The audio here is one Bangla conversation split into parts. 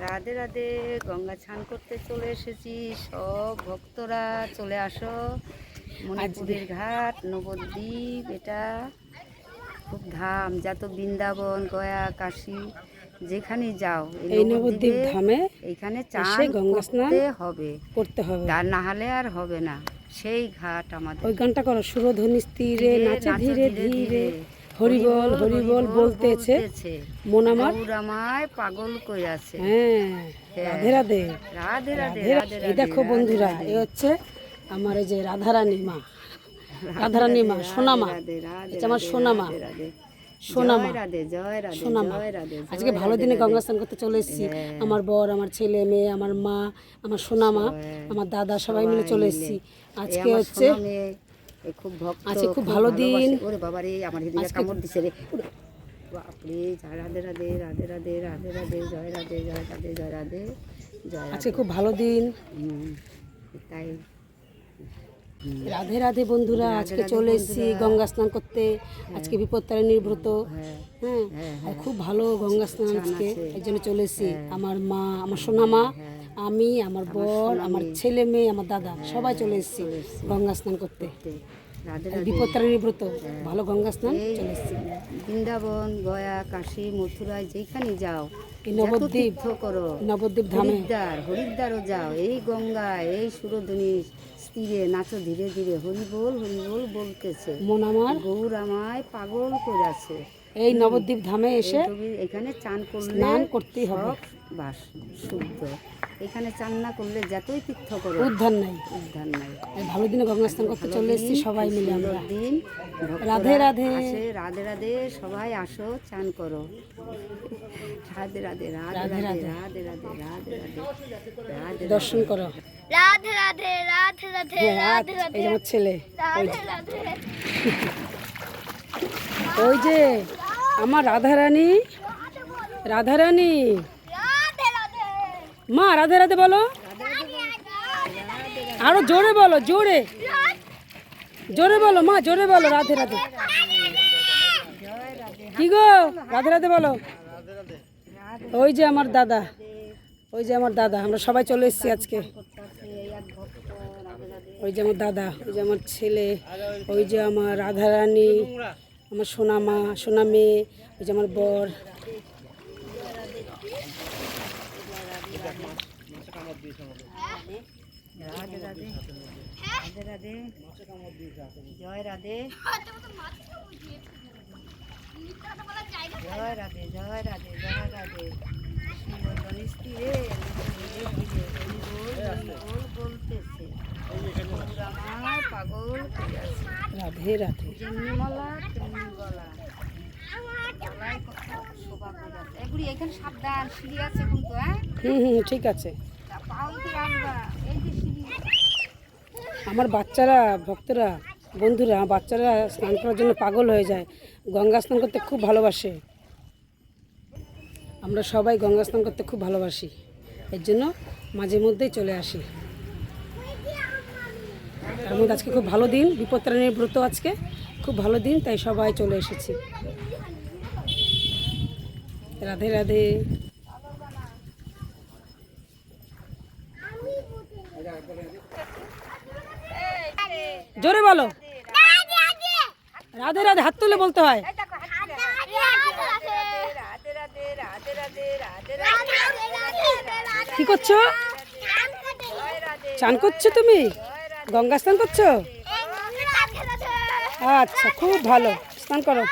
রাধে রাধে গঙ্গা স্নান করতে চলে এসেছি। সব ভক্তরা চলে আসো। মণিপুরের ঘাট নবদ্বীপ এটা খুব ধাম যত বৃন্দাবন গয়া কাশী যেখানে যাও এই নবদ্বীপ ধামে এইখানে চান গঙ্গা স্নান হবে। করতে হবে। আর না হলে আর হবে না। সেই ঘাট আমাদের। ওই গানটা করো সুরধ্বনি স্থিরে নাচে ধীরে। ধীরে। হরিবল হরিবল বলতেছে। মন আমার? গৌর আমায় পাগল কইরাছে হ্যাঁ রাধে রাধে। রাধে রাধে এই দেখো বন্ধুরা এ হচ্ছে আমার এই যে রাধারানী মা। রাধারানী মা সোনা মা রাধে রাধে এটা আমার সোনা মা রাধে রাধে। সোনা মা জয় রাধে জয় রাধে সোনা মা জয় রাধে আজকে ভালো দিনে গঙ্গা স্নান করতে চলে এসেছি। আমার বর আমার ছেলে মেয়ে আমার মা আমার সোনামা আমার দাদা সবাই মিলে চলে এসেছি। আজকে হচ্ছে খুব ভক্ত আজকে খুব ভালো দিন। ওরে বাবা রে আমার হৃদয়ে কামড় দিছে রে। বাপরে রাধে রাধে রাধে রাধে রাধে রাধে জয় রাধে জয় রাধে জয় রাধে জয় আজকে খুব ভালো দিন। তাই। রাধে রাধে বন্ধুরা আজকে চলে এসেছি গঙ্গা স্নান করতে। আজকে বিপত্তারিণীর ব্রত হ্যাঁ হ্যাঁ খুব ভালো গঙ্গা স্নান আজকে। এই জন্য চলে এসেছি আমার মা আমার সোনা মা আমি আমার বর আমার ছেলে মেয়ে আমার দাদা সবাই চলে এসেছি গঙ্গা স্নান করতে। বিপত্তারিণীর ব্রত ভালো গঙ্গা স্নান চলে এসেছি। বৃন্দাবন গয়া কাশী মথুরায় যেখানে যাও নবদ্বীপ করো নবদ্বীপ হরিদ্বার হরিদ্বারও যাও এই গঙ্গায় এই সুরধ্বনি স্থিরে নাচো ধীরে ধীরে হরিবোল হরিবোল বলতেছে। মন আমার গৌর আমায় পাগল করেছে। এই নবদ্বীপ ধামে এসে এখানে চান করলে স্নান করতেই হবে। বাস শুদ্ধ এখানে চান না করলে যতই তীর্থ করো উদ্ধার নাই উদ্ধার নাই এই ভালো দিনে গঙ্গা স্নান করতে চলে এসেছি সবাই মিলে আমরা দিন রাধে রাধে। আসে, রাধে রাধে সবাই আসো চান করো রাধে রাধে রাধে রাধে রাধে রাধে রাধে রাধে রাধে দর্শন করো রাধে রাধে রাধে রাধে হ্যাঁ রাধে এই যে আমার ছেলে রাধে রাধে ওই যে আমার রাধারানী রাধারানী। রাধে রাধে মা, রাধে রাধে বলো। আরও জোরে বলো, জোরে। জোরে বলো, মা, জোরে বলো, রাধে রাধে। কি গো? রাধে রাধে বলো। ওই যে আমার দাদা, ওই যে আমার দাদা, আমরা সবাই চলে এসেছি আজকে। ওই যে আমার দাদা, ওই যে আমার ছেলে, ওই যে আমার রাধারানী আমার সোনা মা, সোনা মেয়ে ওই যে আমার বর। জয় রাধে জয় রাধে জয় রাধে জয় রাধে। হরিবোল বলতেছে। পাগল রাধে। রাধে এখানে সাবধান সিঁড়ি আছে কিন্তু হ্যাঁ? হুম হুম ঠিক আছে। আমার বাচ্চারা ভক্তরা বন্ধুরা বাচ্চারা স্নান করার জন্য পাগল হয়ে যায়। গঙ্গা স্নান করতে খুব ভালোবাসে। আমরা সবাই গঙ্গা স্নান করতে খুব ভালোবাসি। এর জন্য মাঝে মধ্যেই চলে আসি। মধ্যে আজকে খুব ভালো দিন বিপত্তারণীর ব্রত আজকে, খুব ভালো দিন, তাই সবাই চলে এসেছি। রাধে রাধে। জোরে বলো। রাধে রাধে, হাত তুলে বলতে হয়। কি করছ? চান করছ তুমি? গঙ্গা স্নান করছ আচ্ছা খুব ভালো স্নান করো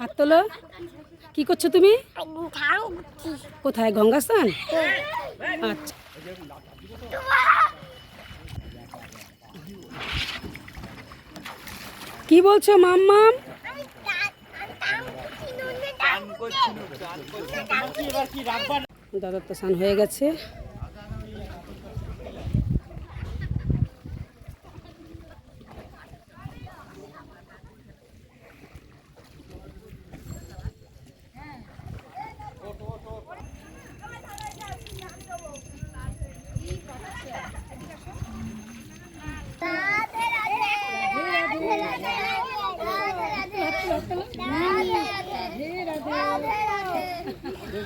হাত তোলো কি করছ তুমি কোথায় গঙ্গা স্নান আচ্ছা কি বলছো মাম্মাম দাদার তো স্নান হয়ে গেছে রাধে রাধে রাধে রাধে রাধে রাধে রাধে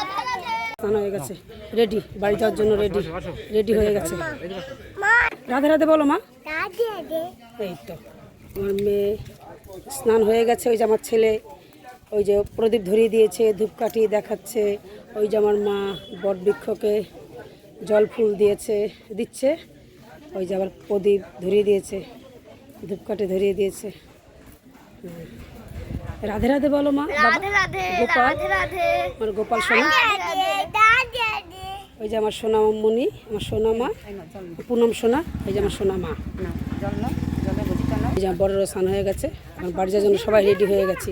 স্নান হয়ে গেছে। রেডি বাড়ি যাওয়ার জন্য রেডি রেডি হয়ে গেছে। রাধে রাধে বলো মা। এই তো আমার মেয়ে স্নান হয়ে গেছে ওই যে আমার ছেলে ওই যে প্রদীপ ধরিয়ে দিয়েছে ধূপকাঠি দেখাচ্ছে ওই যে আমার মা বট বৃক্ষকে জল ফুল দিয়েছে দিচ্ছে ওই যে আবার প্রদীপ ধরিয়ে দিয়েছে ধূপকাঠি ধরিয়ে দিয়েছে। রাধে রাধে বলো মা গোপাল আমার গোপাল সোনা ওই যে আমার সোনামণি আমার সোনা মা। পুনম সোনা, এই যে আমার সোনা মা এই যে আমার বড়রা স্নান হয়ে গেছে, আমার বাড়ি যাওয়ার জন্য সবাই রেডি হয়ে গেছি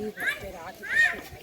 aí, vou esperar aqui.